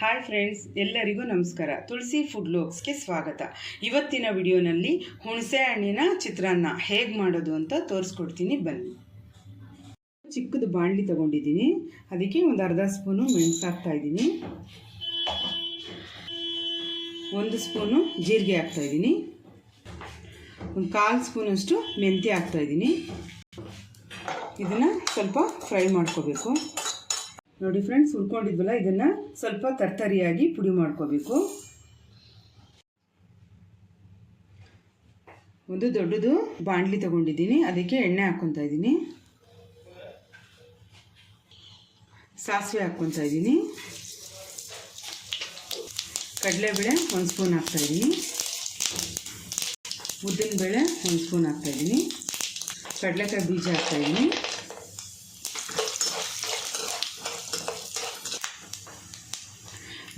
Hi friends ಎಲ್ಲರಿಗೂ ನಮಸ್ಕಾರ. ತುಳಸಿ food ಲೋಕ್ಸ್ಗೆ ಸ್ವಾಗತ. ಇವತ್ತಿನ ವಿಡಿಯೋನಲ್ಲಿ ಹುಣಸೆ ಹಣ್ಣಿನ ಚಿತ್ರಾನ್ನ ಹೇಗೆ ಮಾಡೋದು ಅಂತ ತೋರಿಸ್ಕೊಡ್ತೀನಿ, ಬನ್ನಿ. ಚಿಕ್ಕದು ಬಾಣಲಿ ತಗೊಂಡಿದ್ದೀನಿ. ಅದಕ್ಕೆ ಒಂದು ಅರ್ಧ ಸ್ಪೂನು ಮೆಣಸು ಹಾಕ್ತಾ ಇದ್ದೀನಿ. ಒಂದು ಸ್ಪೂನು ಜೀರಿಗೆ ಹಾಕ್ತಾ ಇದ್ದೀನಿ. ಒಂದು ಕಾಲು ಸ್ಪೂನಷ್ಟು ಮೆಂತ್ಯ ಹಾಕ್ತಾ ಇದ್ದೀನಿ. ಇದನ್ನು ಸ್ವಲ್ಪ ಫ್ರೈ ಮಾಡ್ಕೋಬೇಕು. ನೋಡಿ ಫ್ರೆಂಡ್ಸ್ ಹುರ್ಕೊಂಡಿದ್ವಲ್ಲ, ಇದನ್ನು ಸ್ವಲ್ಪ ತರ್ತರಿಯಾಗಿ ಪುಡಿ ಮಾಡ್ಕೋಬೇಕು. ಒಂದು ದೊಡ್ಡದು ಬಾಣಲಿ ತಗೊಂಡಿದ್ದೀನಿ, ಅದಕ್ಕೆ ಎಣ್ಣೆ ಹಾಕ್ಕೊತಾ ಇದ್ದೀನಿ. ಸಾಸಿವೆ ಹಾಕ್ಕೊತಾ ಇದ್ದೀನಿ. ಕಡಲೆಬೇಳೆ ಒಂದು ಸ್ಪೂನ್ ಹಾಕ್ತಾಯಿದ್ದೀನಿ ಉದ್ದಿನಬೇಳೆ ಒಂದು ಸ್ಪೂನ್ ಹಾಕ್ತಾಯಿದ್ದೀನಿ ಕಡಲೆಕಾಯಿ ಬೀಜ ಹಾಕ್ತಾಯಿದ್ದೀನಿ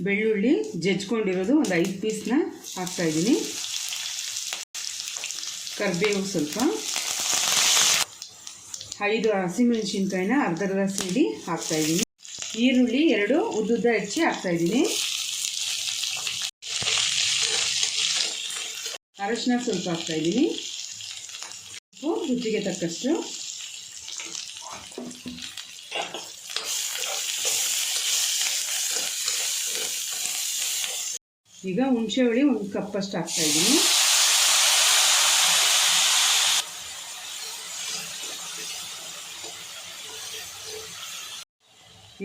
ಬೆಳ್ಳುಳ್ಳಿ ಜಜ್ಕೊಂಡಿರೋದು ಒಂದು ಐದು ಪೀಸ್ನ ಹಾಕ್ತಾಯಿದ್ದೀನಿ ಕರಿಬೇವು ಸ್ವಲ್ಪ. ಐದು ಹಸಿಮೆಣಸಿನ್ಕಾಯಿನ ಅರ್ಧರ್ಧ ಅರ್ಧ ಸೀಡಿ ಹಾಕ್ತಾಯಿದ್ದೀನಿ ಈರುಳ್ಳಿ ಎರಡು ಉದ್ದುದ್ದ ಹೆಚ್ಚಿ ಹಾಕ್ತಾಯಿದ್ದೀನಿ ಅರಶಿನ ಸ್ವಲ್ಪ ಹಾಕ್ತಾಯಿದ್ದೀನಿ ಉಪ್ಪು ರುಚಿಗೆ ತಕ್ಕಷ್ಟು. ಈಗ ಹುಣಸೆ ಹುಳಿ ಒಂದು ಕಪ್ಪಷ್ಟು ಹಾಕ್ತಾ ಇದ್ದೀನಿ.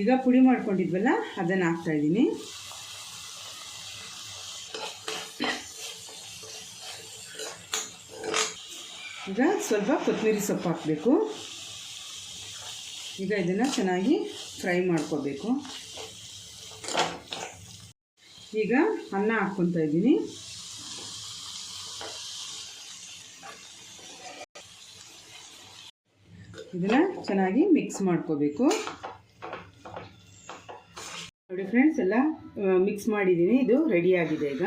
ಈಗ ಪುಡಿ ಮಾಡ್ಕೊಂಡಿದ್ವಲ್ಲ, ಅದನ್ನು ಹಾಕ್ತಾ ಇದ್ದೀನಿ. ಈಗ ಸ್ವಲ್ಪ ಕೊತ್ತಂಬರಿ ಸೊಪ್ಪು ಹಾಕಬೇಕು. ಈಗ ಇದನ್ನು ಚೆನ್ನಾಗಿ ಫ್ರೈ ಮಾಡ್ಕೋಬೇಕು. ಈಗ ಅನ್ನ ಹಾಕ್ಕೊತಾ ಇದ್ದೀನಿ. ಇದನ್ನು ಚೆನ್ನಾಗಿ ಮಿಕ್ಸ್ ಮಾಡ್ಕೋಬೇಕು. ನೋಡಿ ಫ್ರೆಂಡ್ಸ್ ಎಲ್ಲ ಮಿಕ್ಸ್ ಮಾಡಿದ್ದೀನಿ. ಇದು ರೆಡಿ ಆಗಿದೆ ಈಗ.